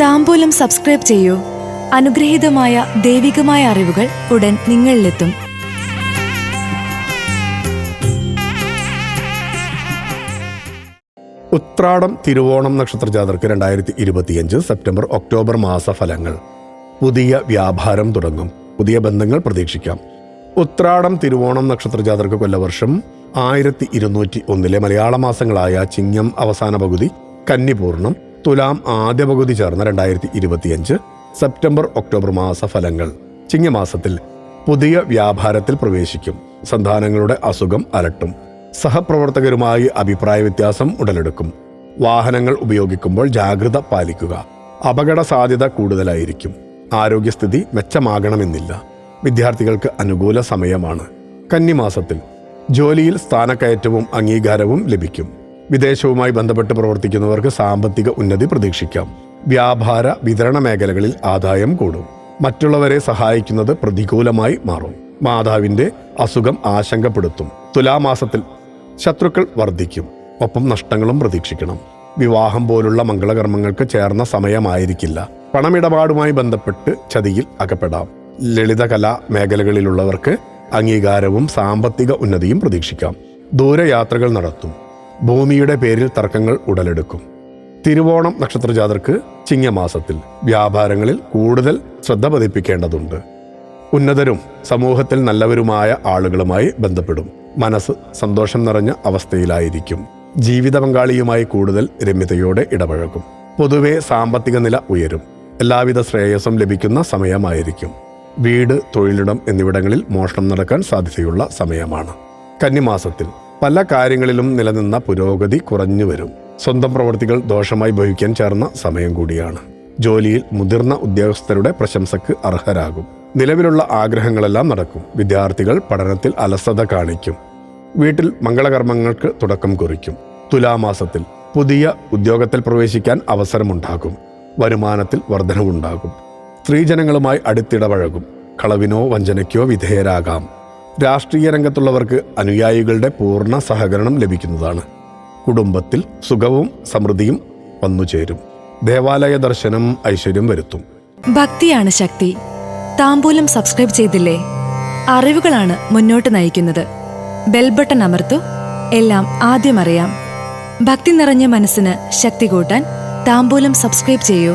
താമ്പൂലം subscribe ചെയ്യൂ. അനുഗ്രഹീതമായ ദൈവികമായ അറിവുകൾ ഉടൻ നിങ്ങളിലെത്തും. ഉത്രാടം തിരുവോണം നക്ഷത്ര ജാതർക്ക് രണ്ടായിരത്തി ഇരുപത്തിയഞ്ച് സെപ്റ്റംബർ ഒക്ടോബർ മാസ ഫലങ്ങൾ പുതിയ വ്യാപാരം തുടങ്ങും. പുതിയ ബന്ധങ്ങൾ പ്രതീക്ഷിക്കാം. ഉത്രാടം തിരുവോണം നക്ഷത്ര ജാതർക്ക് കൊല്ലവർഷം ആയിരത്തി ഇരുന്നൂറ്റി ഒന്നിലെ മലയാള മാസങ്ങളായ ചിങ്ങം അവസാന പകുതി കന്നിപൂർണം തുലാം ആദ്യ പകുതി ചേർന്ന രണ്ടായിരത്തി ഇരുപത്തിയഞ്ച് സെപ്റ്റംബർ ഒക്ടോബർ മാസ ഫലങ്ങൾ ചിങ്ങമാസത്തിൽ പുതിയ വ്യാപാരത്തിൽ പ്രവേശിക്കും. സന്താനങ്ങളുടെ അസുഖം അലട്ടും. സഹപ്രവർത്തകരുമായി അഭിപ്രായ വ്യത്യാസം ഉടലെടുക്കും. വാഹനങ്ങൾ ഉപയോഗിക്കുമ്പോൾ ജാഗ്രത പാലിക്കുക. അപകട സാധ്യത കൂടുതലായിരിക്കും. ആരോഗ്യസ്ഥിതി മെച്ചമാകണമെന്നില്ല. വിദ്യാർത്ഥികൾക്ക് അനുകൂല സമയമാണ്. കന്നിമാസത്തിൽ ജോലിയിൽ സ്ഥാനക്കയറ്റവും അംഗീകാരവും ലഭിക്കും. വിദേശവുമായി ബന്ധപ്പെട്ട് പ്രവർത്തിക്കുന്നവർക്ക് സാമ്പത്തിക ഉന്നതി പ്രതീക്ഷിക്കാം. വ്യാപാര വിതരണ മേഖലകളിൽ ആദായം കൂടും. മറ്റുള്ളവരെ സഹായിക്കുന്നത് പ്രതികൂലമായി മാറും. മാതാവിന്റെ അസുഖം ആശങ്കപ്പെടുത്തും. തുലാമാസത്തിൽ ശത്രുക്കൾ വർദ്ധിക്കും. ഒപ്പം നഷ്ടങ്ങളും പ്രതീക്ഷിക്കണം. വിവാഹം പോലുള്ള മംഗളകർമ്മങ്ങൾക്ക് ചേർന്ന സമയമായിരിക്കില്ല. പണമിടപാടുമായി ബന്ധപ്പെട്ട് ചതിയിൽ അകപ്പെടാം. ലളിതകലാ മേഖലകളിലുള്ളവർക്ക് അംഗീകാരവും സാമ്പത്തിക ഉന്നതിയും പ്രതീക്ഷിക്കാം. ദൂരയാത്രകൾ നടത്തും. ഭൂമിയുടെ പേരിൽ തർക്കങ്ങൾ ഉടലെടുക്കും. തിരുവോണം നക്ഷത്ര ജാതർക്ക് ചിങ്ങമാസത്തിൽ വ്യാപാരങ്ങളിൽ കൂടുതൽ ശ്രദ്ധ പതിപ്പിക്കേണ്ടതുണ്ട്. ഉന്നതരും സമൂഹത്തിൽ നല്ലവരുമായ ആളുകളുമായി ബന്ധപ്പെടും. മനസ്സ് സന്തോഷം നിറഞ്ഞ അവസ്ഥയിലായിരിക്കും. ജീവിത പങ്കാളിയുമായി കൂടുതൽ രമ്യതയോടെ ഇടപഴകും. പൊതുവെ സാമ്പത്തിക നില ഉയരും. എല്ലാവിധ ശ്രേയസ്സും ലഭിക്കുന്ന സമയമായിരിക്കും. വീട് തൊഴിലിടം എന്നിവിടങ്ങളിൽ മോഷണം നടക്കാൻ സാധ്യതയുള്ള സമയമാണ്. കന്നിമാസത്തിൽ പല കാര്യങ്ങളിലും നിലനിന്ന പുരോഗതി കുറഞ്ഞു വരും. സ്വന്തം പ്രവൃത്തികൾ ദോഷമായി ഭവിക്കാൻ ചേർന്ന സമയം കൂടിയാണ്. ജോലിയിൽ മുതിർന്ന ഉദ്യോഗസ്ഥരുടെ പ്രശംസക്ക് അർഹരാകും. നിലവിലുള്ള ആഗ്രഹങ്ങളെല്ലാം നടക്കും. വിദ്യാർത്ഥികൾ പഠനത്തിൽ അലസത കാണിക്കും. വീട്ടിൽ മംഗളകർമ്മങ്ങൾക്ക് തുടക്കം കുറിക്കും. തുലാമാസത്തിൽ പുതിയ ഉദ്യോഗത്തിൽ പ്രവേശിക്കാൻ അവസരമുണ്ടാകും. വരുമാനത്തിൽ വർധനവുണ്ടാകും. സ്ത്രീജനങ്ങളുമായി അടുത്തിടപഴകും. കളവിനോ വഞ്ചനയ്ക്കോ വിധേയരാകാം. രാഷ്ട്രീയ രംഗത്തുള്ളവർക്ക് അനുയായികളുടെ പൂർണ സഹകരണം ലഭിക്കുന്നതാണ്. കുടുംബത്തിൽ സുഖവും സമൃദ്ധിയും വന്നുചേരും ദേവാലയ ദർശനം ഐശ്വര്യം വരുത്തും. ഭക്തിയാണ് ശക്തി. താമ്പൂലം സബ്സ്ക്രൈബ് ചെയ്തില്ലേ? അറിവുകളാണ് മുന്നോട്ട് നയിക്കുന്നത്. ബെൽബട്ടൺ അമർത്തു. എല്ലാം ആദ്യം അറിയാം. ഭക്തി നിറഞ്ഞ മനസ്സിന് ശക്തി കൂട്ടാൻ താമ്പൂലം സബ്സ്ക്രൈബ് ചെയ്യൂ.